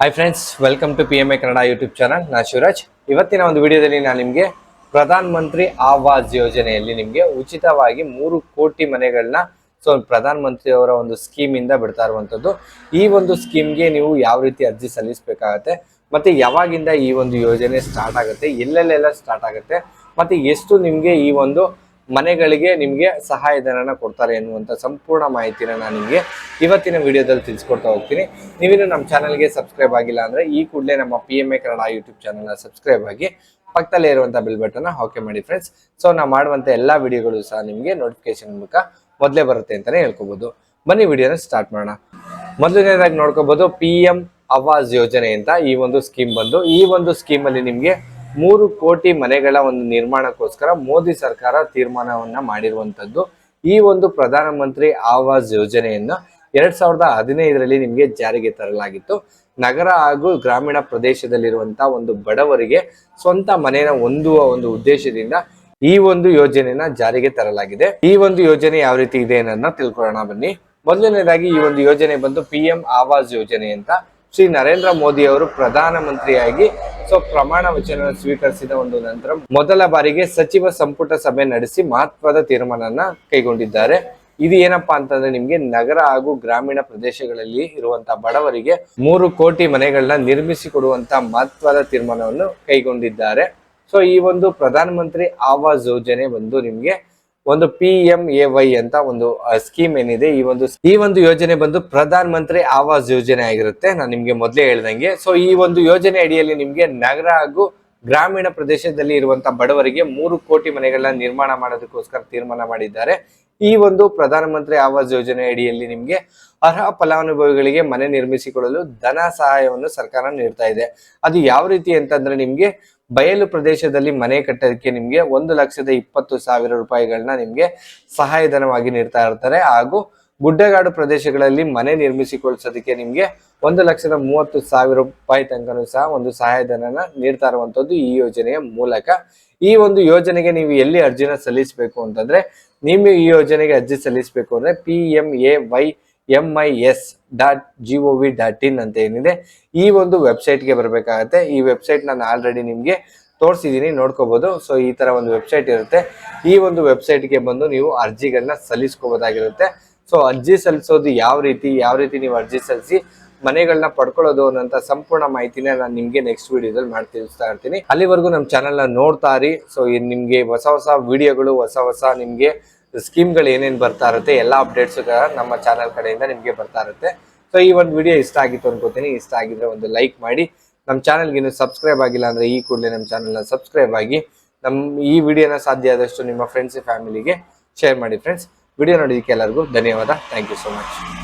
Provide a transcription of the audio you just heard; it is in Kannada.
Hi friends welcome to P M A Kannada YouTube channel ನಾ ಶಿವರಾಜ್ ಇವತ್ತಿನ ಒಂದು ವಿಡಿಯೋದಲ್ಲಿ ನಾನು ನಿಮಗೆ ಪ್ರಧಾನ ಮಂತ್ರಿ ಆವಾಸ್ ಯೋಜನೆಯಲ್ಲಿ ನಿಮಗೆ ಉಚಿತವಾಗಿ ಮೂರು ಕೋಟಿ ಮನೆಗಳನ್ನ ಸೊ ಪ್ರಧಾನ ಮಂತ್ರಿಯವರ ಒಂದು ಸ್ಕೀಮ್ ಇಂದ ಬಿಡ್ತಾ ಇರುವಂತದ್ದು. ಈ ಒಂದು ಸ್ಕೀಮ್ಗೆ ನೀವು ಯಾವ ರೀತಿ ಅರ್ಜಿ ಸಲ್ಲಿಸಬೇಕಾಗತ್ತೆ, ಮತ್ತೆ ಯಾವಾಗಿಂದ ಈ ಒಂದು ಯೋಜನೆ ಸ್ಟಾರ್ಟ್ ಆಗುತ್ತೆ, ಎಲ್ಲೆಲ್ಲೆಲ್ಲ ಸ್ಟಾರ್ಟ್ ಆಗುತ್ತೆ, ಮತ್ತೆ ಎಷ್ಟು ನಿಮಗೆ ಈ ಒಂದು ಮನೆಗಳಿಗೆ ನಿಮಗೆ ಸಹಾಯಧನನ ಕೊಡ್ತಾರೆ ಎನ್ನುವಂಥ ಸಂಪೂರ್ಣ ಮಾಹಿತಿನ ನಾನು ನಿಮಗೆ ಇವತ್ತಿನ ವಿಡಿಯೋದಲ್ಲಿ ತಿಳಿಸ್ಕೊಡ್ತಾ ಹೋಗ್ತೀನಿ. ನೀವಿನ್ನು ನಮ್ಮ ಚಾನಲ್ಗೆ ಸಬ್ಸ್ಕ್ರೈಬ್ ಆಗಿಲ್ಲ ಅಂದರೆ ಈ ಕೂಡಲೇ ನಮ್ಮ P M A Kannada YouTube ಚಾನಲ್ನ ಸಬ್ಸ್ಕ್ರೈಬ್ ಆಗಿ ಪಕ್ಕದಲ್ಲೇ ಇರುವಂಥ ಬಿಲ್ ಬಟನ್ನ ಓಕೆ ಮಾಡಿ ಫ್ರೆಂಡ್ಸ್ ಸೊ ನಾವು ಮಾಡುವಂಥ ಎಲ್ಲ ವಿಡಿಯೋಗಳು ಸಹ ನಿಮಗೆ ನೋಟಿಫಿಕೇಶನ್ ಮೂಲಕ ಮೊದಲೇ ಬರುತ್ತೆ ಅಂತಲೇ ಹೇಳ್ಕೊಬೋದು. ಬನ್ನಿ ವಿಡಿಯೋನ ಸ್ಟಾರ್ಟ್ ಮಾಡೋಣ. ಮೊದಲನೇದಾಗಿ ನೋಡ್ಕೋಬೋದು ಪಿ ಎಂ ಆವಾಸ್ ಯೋಜನೆ ಅಂತ ಈ ಒಂದು ಸ್ಕೀಮ್ ಬಂದು ಈ ಒಂದು ಸ್ಕೀಮಲ್ಲಿ ನಿಮಗೆ ಮೂರು ಕೋಟಿ ಮನೆಗಳ ಒಂದು ನಿರ್ಮಾಣಕ್ಕೋಸ್ಕರ ಮೋದಿ ಸರ್ಕಾರ ತೀರ್ಮಾನವನ್ನ ಮಾಡಿರುವಂತದ್ದು. ಈ ಒಂದು ಪ್ರಧಾನ ಮಂತ್ರಿ ಆವಾಸ್ ಯೋಜನೆಯನ್ನ ಎರಡ್ ಸಾವಿರದ ಹದಿನೈದರಲ್ಲಿ ನಿಮಗೆ ಜಾರಿಗೆ ತರಲಾಗಿತ್ತು. ನಗರ ಹಾಗೂ ಗ್ರಾಮೀಣ ಪ್ರದೇಶದಲ್ಲಿರುವಂತಹ ಒಂದು ಬಡವರಿಗೆ ಸ್ವಂತ ಮನೆಯ ಹೊಂದುವ ಒಂದು ಉದ್ದೇಶದಿಂದ ಈ ಒಂದು ಯೋಜನೆಯನ್ನ ಜಾರಿಗೆ ತರಲಾಗಿದೆ. ಈ ಒಂದು ಯೋಜನೆ ಯಾವ ರೀತಿ ಇದೆ ಅನ್ನೋದನ್ನ ತಿಳ್ಕೊಳ್ಳೋಣ ಬನ್ನಿ. ಮೊದಲನೇದಾಗಿ ಈ ಒಂದು ಯೋಜನೆ ಬಂದು ಪಿ ಎಂ ಯೋಜನೆ ಅಂತ ಶ್ರೀ ನರೇಂದ್ರ ಮೋದಿ ಅವರು ಪ್ರಧಾನಮಂತ್ರಿಯಾಗಿ ಸೊ ಪ್ರಮಾಣ ವಚನ ಸ್ವೀಕರಿಸಿದ ಒಂದು ನಂತರ ಮೊದಲ ಬಾರಿಗೆ ಸಚಿವ ಸಂಪುಟ ಸಭೆ ನಡೆಸಿ ಮಹತ್ವದ ತೀರ್ಮಾನನ ಕೈಗೊಂಡಿದ್ದಾರೆ. ಇದು ಏನಪ್ಪಾ ಅಂತಂದ್ರೆ ನಿಮ್ಗೆ ನಗರ ಹಾಗೂ ಗ್ರಾಮೀಣ ಪ್ರದೇಶಗಳಲ್ಲಿ ಇರುವಂತಹ ಬಡವರಿಗೆ ಮೂರು ಕೋಟಿ ಮನೆಗಳನ್ನ ನಿರ್ಮಿಸಿ ಕೊಡುವಂತ ಮಹತ್ವದ ತೀರ್ಮಾನವನ್ನು ಕೈಗೊಂಡಿದ್ದಾರೆ. ಸೊ ಈ ಒಂದು ಪ್ರಧಾನಮಂತ್ರಿ ಆವಾಸ್ ಯೋಜನೆ ಬಂದು ನಿಮ್ಗೆ ಒಂದು ಪಿ ಎಂ ಎ ವೈ ಅಂತ ಒಂದು ಸ್ಕೀಮ್ ಏನಿದೆ, ಈ ಒಂದು ಈ ಒಂದು ಯೋಜನೆ ಬಂದು ಪ್ರಧಾನ ಮಂತ್ರಿ ಆವಾಸ್ ಯೋಜನೆ ಆಗಿರುತ್ತೆ. ನಾನು ನಿಮ್ಗೆ ಮೊದಲೇ ಹೇಳ್ದಂಗೆ. ಸೊ ಈ ಒಂದು ಯೋಜನೆ ಅಡಿಯಲ್ಲಿ ನಿಮ್ಗೆ ನಗರ ಹಾಗೂ ಗ್ರಾಮೀಣ ಪ್ರದೇಶದಲ್ಲಿ ಇರುವಂತಹ ಬಡವರಿಗೆ ಮೂರು ಕೋಟಿ ಮನೆಗಳನ್ನ ನಿರ್ಮಾಣ ಮಾಡೋದಕ್ಕೋಸ್ಕರ ತೀರ್ಮಾನ ಮಾಡಿದ್ದಾರೆ. ಈ ಒಂದು ಪ್ರಧಾನ ಮಂತ್ರಿ ಆವಾಸ್ ಯೋಜನೆ ಅಡಿಯಲ್ಲಿ ನಿಮ್ಗೆ ಅರ್ಹ ಫಲಾನುಭವಿಗಳಿಗೆ ಮನೆ ನಿರ್ಮಿಸಿಕೊಳ್ಳಲು ಧನ ಸಹಾಯವನ್ನು ಸರ್ಕಾರ ನೀಡ್ತಾ ಇದೆ. ಅದು ಯಾವ ರೀತಿ ಅಂತಂದ್ರೆ ನಿಮ್ಗೆ ಬಯಲು ಪ್ರದೇಶದಲ್ಲಿ ಮನೆ ಕಟ್ಟೋದಕ್ಕೆ ನಿಮಗೆ ಒಂದು ಲಕ್ಷದ ಇಪ್ಪತ್ತು ಸಾವಿರ ರೂಪಾಯಿಗಳನ್ನ ನಿಮಗೆ ಸಹಾಯಧನವಾಗಿ ನೀಡ್ತಾ ಇರ್ತಾರೆ. ಹಾಗೂ ಗುಡ್ಡಗಾಡು ಪ್ರದೇಶಗಳಲ್ಲಿ ಮನೆ ನಿರ್ಮಿಸಿಕೊಳ್ಸೋದಕ್ಕೆ ನಿಮಗೆ ಒಂದು ಲಕ್ಷದ ಮೂವತ್ತು ಸಾವಿರ ರೂಪಾಯಿ ತನಕನೂ ಸಹ ಒಂದು ಸಹಾಯಧನನ ನೀಡ್ತಾ ಇರುವಂತದ್ದು ಈ ಯೋಜನೆಯ ಮೂಲಕ. ಈ ಒಂದು ಯೋಜನೆಗೆ ನೀವು ಎಲ್ಲಿ ಅರ್ಜಿನ ಸಲ್ಲಿಸಬೇಕು ಅಂತಂದ್ರೆ ನೀವು ಈ ಯೋಜನೆಗೆ ಅರ್ಜಿ ಸಲ್ಲಿಸಬೇಕು ಅಂದ್ರೆ P M A Y M I S dot G O V dot in ಅಂತ ಏನಿದೆ, ಈ ಒಂದು ವೆಬ್ಸೈಟ್ಗೆ ಬರಬೇಕಾಗತ್ತೆ. ಈ ವೆಬ್ಸೈಟ್ ನಾನು ಆಲ್ರೆಡಿ ನಿಮಗೆ ತೋರಿಸಿದ್ದೀನಿ ನೋಡ್ಕೋಬಹುದು ಸೊ ಈ ತರ ಒಂದು ವೆಬ್ಸೈಟ್ ಇರುತ್ತೆ. ಈ ಒಂದು ವೆಬ್ಸೈಟ್ಗೆ ಬಂದು ನೀವು ಅರ್ಜಿಗಳನ್ನ ಸಲ್ಲಿಸ್ಕೋಬೋದಾಗಿರುತ್ತೆ. ಸೊ ಅರ್ಜಿ ಸಲ್ಲಿಸೋದು ಯಾವ ರೀತಿ ಯಾವ ರೀತಿ ನೀವು ಅರ್ಜಿ ಸಲ್ಲಿಸಿ ಮನೆಗಳನ್ನ ಪಡ್ಕೊಳ್ಳೋದು ಅನ್ನೋಂಥ ಸಂಪೂರ್ಣ ಮಾಹಿತಿನ ನಾನು ನಿಮಗೆ ನೆಕ್ಸ್ಟ್ ವಿಡಿಯೋದಲ್ಲಿ ಮಾಡಿ ತಿಳಿಸ್ತಾ ಇರ್ತೀನಿ. ಅಲ್ಲಿವರೆಗೂ ನಮ್ಮ ಚಾನಲ್ನ ನೋಡ್ತಾ ಇರಿ. ಸೊ ನಿಮಗೆ ಹೊಸ ಹೊಸ ವಿಡಿಯೋಗಳು ಹೊಸ ಹೊಸ ನಿಮಗೆ ಸ್ಕೀಮ್ಗಳು ಏನೇನು ಬರ್ತಾ ಇರುತ್ತೆ, ಎಲ್ಲ ಅಪ್ಡೇಟ್ಸ್ ನಮ್ಮ ಚಾನಲ್ ಕಡೆಯಿಂದ ನಿಮಗೆ ಬರ್ತಾ ಇರುತ್ತೆ. ಸೊ ಈ ಒಂದು ವಿಡಿಯೋ ಇಷ್ಟ ಆಗಿತ್ತು ಅನ್ಕೋತೀನಿ. ಇಷ್ಟ ಆಗಿದ್ರೆ ಒಂದು ಲೈಕ್ ಮಾಡಿ. ನಮ್ಮ ಚಾನಲ್ಗೆ ಇನ್ನೂ ಸಬ್ಸ್ಕ್ರೈಬ್ ಆಗಿಲ್ಲ ಅಂದರೆ ಈ ಕೂಡಲೇ ನಮ್ಮ ಚಾನಲ್ನ ಸಬ್ಸ್ಕ್ರೈಬ್ ಆಗಿ ನಮ್ಮ ಈ ವಿಡಿಯೋನ ಸಾಧ್ಯ ಆದಷ್ಟು ನಿಮ್ಮ ಫ್ರೆಂಡ್ಸ್ ಫ್ಯಾಮಿಲಿಗೆ ಶೇರ್ ಮಾಡಿ ಫ್ರೆಂಡ್ಸ್ ವಿಡಿಯೋ ನೋಡಿದಕ್ಕೆ ಎಲ್ಲರಿಗೂ ಧನ್ಯವಾದ. Thank you so much